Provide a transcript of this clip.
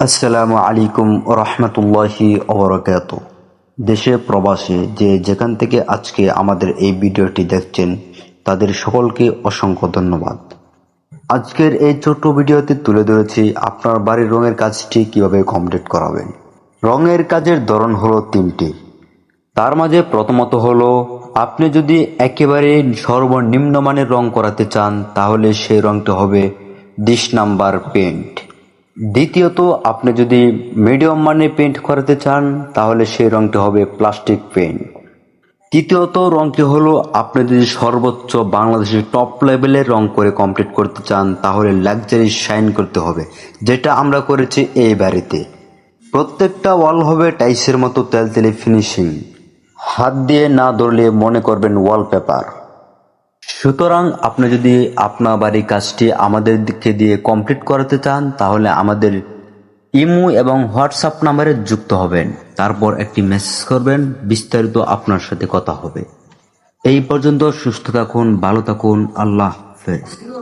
আসসালামু আলাইকুম রহমতুল্লাহি অবরকাত দেশে, প্রবাসে যে যেখান থেকে আজকে আমাদের এই ভিডিওটি দেখছেন, তাদের সকলকে অসংখ্য ধন্যবাদ। আজকের এই ছোট্ট ভিডিওতে তুলে ধরেছি আপনার বাড়ির রঙের কাজটি কীভাবে কমপ্লিট করাবেন। রঙের কাজের ধরন হলো তিনটি। তার মাঝে প্রথমত হলো, আপনি যদি একেবারে সর্বনিম্ন মানের রং করাতে চান, তাহলে সেই রংটা হবে ডিশ নাম্বার পেন্ট দ্বিতীয়ত, আপনি যদি মিডিয়াম মানের পেন্ট করাতে চান, তাহলে সেই রংটি হবে প্লাস্টিক পেন্ট তৃতীয়ত, রংটি হলো আপনি যদি সর্বোচ্চ বাংলাদেশের টপ লেভেলের রং করে কমপ্লিট করতে চান, তাহলে লাক্সারি শাইন করতে হবে, যেটা আমরা করেছি এই বাড়িতে। প্রত্যেকটা ওয়াল হবে টাইসের মতো তেলতেলে ফিনিশিং হাত দিয়ে না ধরলে মনে করবেন ওয়ালপেপার সুতরাং আপনি যদি আপনার বাড়ির কাজটি আমাদের দিকে দিয়ে কমপ্লিট করাতে চান, তাহলে আমাদের ইমো এবং হোয়াটসঅ্যাপ নাম্বারে যুক্ত হবেন। তারপর একটি মেসেজ করবেন, বিস্তারিত আপনার সাথে কথা হবে। এই পর্যন্ত সুস্থ থাকুন, ভালো থাকুন, আল্লাহ হাফেজ।